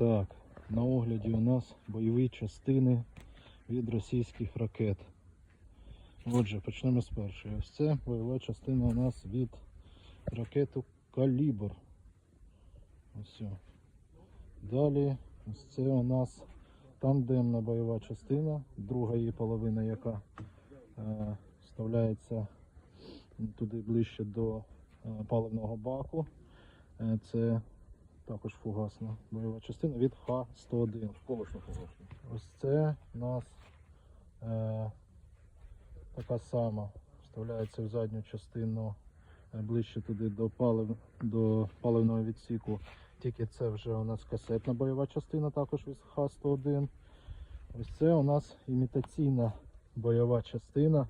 Так, на огляді у нас бойові частини від російських ракет. Отже, почнемо з першої. Ось це бойова частина у нас від ракети Калібр. Ось. Далі ось це у нас тандемна бойова частина, друга її половина, яка е, вставляється туди ближче до е, паливного баку. Е, це також фугасна бойова частина від Х-101. Колишню фугасну. Ось це у нас е, така сама вставляється в задню частину е, ближче туди до, палив, до паливного відсіку. Тільки це вже у нас касетна бойова частина, також від Х-101. Ось це у нас імітаційна бойова частина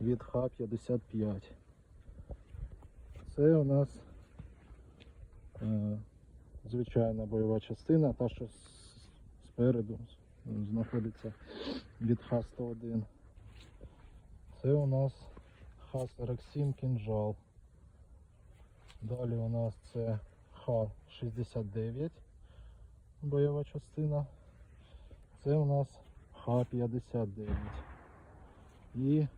від Х-55. Це у нас звичайна бойова частина, та що спереду знаходиться від Х-101. Це у нас Х-47 кінжал. Далі у нас це Х-69 бойова частина. Це у нас Х-59. І е,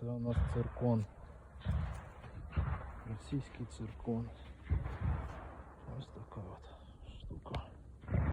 це у нас циркон. Російський циркон.